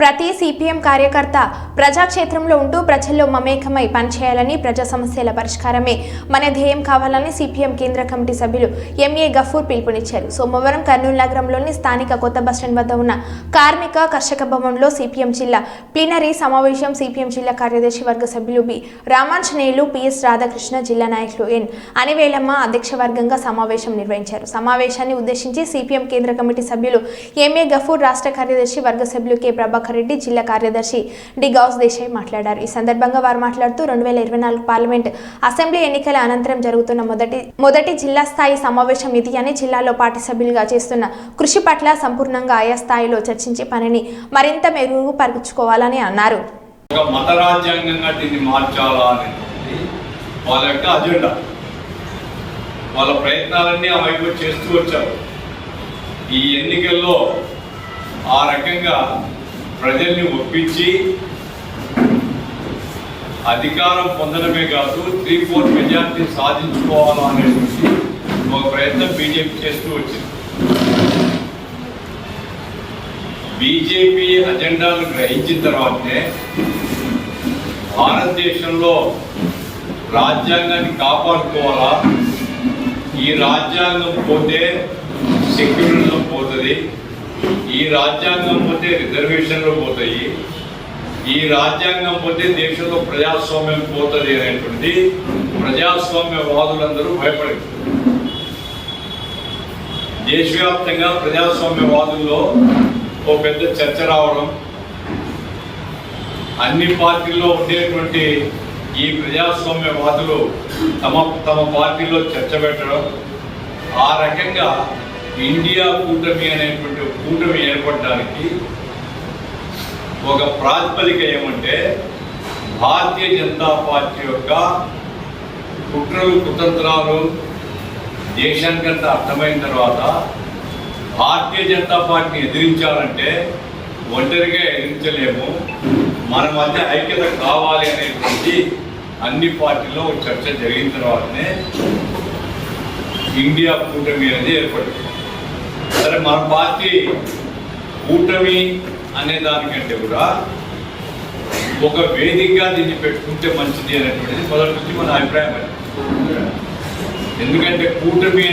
ప్రతి సిపిఎం కార్యకర్త ప్రజాక్షేత్రంలో ఉంటూ ప్రజల్లో మమేకమై పనిచేయాలని ప్రజా సమస్యల పరిష్కారమే. మన ధ్యేయం కావాలని సిపిఎం కేంద్ర కమిటీ సభ్యులు ఎంఏ గఫూర్ పిలుపునిచ్చారు. సోమవారం కర్నూలు నగరంలోని స్థానిక కొత్త బస్టాండ్ వద్ద ఉన్న కార్మిక కర్షక భవన్లో సిపిఎం జిల్లా ప్లీనరీ సమావేశం సిపిఎం జిల్లా కార్యదర్శి వర్గ సభ్యులు బి. రామాంజనేయులు పిఎస్ రాధాకృష్ణ జిల్లా నాయకులు ఎన్. అనివేలమ్మ అధ్యక్ష వర్గంగా సమావేశం నిర్వహించారు. సమావేశాన్ని ఉద్దేశించి సిపిఎం కేంద్ర కమిటీ సభ్యులు ఎంఏ గఫూర్ రాష్ట్ర కార్యదర్శి వర్గ సభ్యులు కె. ప్రభాకర్ రెడ్డి జిల్లా కార్యదర్శి డి గౌస్ దేశాయ్ మాట్లాడారు. ఈ సందర్భంగా వారు మాట్లాడుతూ రెండు వేల ఇరవై నాలుగు పార్లమెంట్ అసెంబ్లీ ఎన్నికల అనంతరం జరుగుతున్న మొదటి మొదటి జిల్లా స్థాయి సమావేశం ఇది అని జిల్లాలో పార్టీ సభ్యులుగా చేస్తున్న కృషి పట్ల సంపూర్ణంగా ఆయా స్థాయిలో చర్చించే పనిని మరింత మెరుగుపరుచుకోవాలని అన్నారు. మత రాజ్యాంగంగా దీన్ని మార్చాలా అనేది వాళ్ళ యొక్క అజెండా. వాళ్ళ ప్రయత్నాలన్నీ ఆ వైపు చేస్తూ వచ్చారు. ఈ ఎన్నికల్లో ఆ రకంగా ప్రజల్ని ఒప్పించి అధికారం పొందడమే కాదు త్రీ ఫోర్ మెజార్టీ సాధించుకోవాలా అనేటువంటి ఒక ప్రయత్నం బీజేపీ చేస్తూ వచ్చింది. బీజేపీ అజెండాను గ్రహించిన తర్వాతనే భారతదేశంలో రాజ్యాంగాన్ని కాపాడుకోవాలా? ఈ రాజ్యాంగం పోతే సెక్యులరిజం పోతుంది. ఈ రాజ్యాంగం పోతే రిజర్వేషన్లు పోతాయి. ఈ రాజ్యాంగం పోతే దేశంలో ప్రజాస్వామ్యం పోతుంది అనేటువంటి ప్రజాస్వామ్యవాదులందరూ భయపడారు. దేశవ్యాప్తంగా ప్రజాస్వామ్యవాదుల్లో ఓ పెద్ద చర్చ రావడం అన్ని పార్టీల్లో ఉండేటువంటి ఈ ప్రజాస్వామ్యవాదులు తమ తమ పార్టీలో చర్చ పెట్టడం ఆ రకంగా ఇండియా కూటమి అనేటువంటి కూటమి ఏర్పడడానికి ఒక ప్రాతిపదిక ఏమంటే భారతీయ జనతా పార్టీ యొక్క కుట్రలు కుతంత్రాలు దేశానికంతా అర్థమైన తర్వాత భారతీయ జనతా పార్టీని ఎదిరించాలంటే ఒంటరిగా ఎదిరించలేము. మన మధ్య ఐక్యత కావాలి అనేటువంటి అన్ని పార్టీల్లో ఒక చర్చ జరిగిన తర్వాతనే ఇండియా కూటమి అనేది ఏర్పడుతుంది. సరే మన పార్టీ కూటమి అనే దానికంటే కూడా ఒక వేదికగా దీన్ని పెట్టుకుంటే మంచిది అనేటువంటిది మొదటి నుంచి మన అభిప్రాయం ఎందుకంటే కూటమి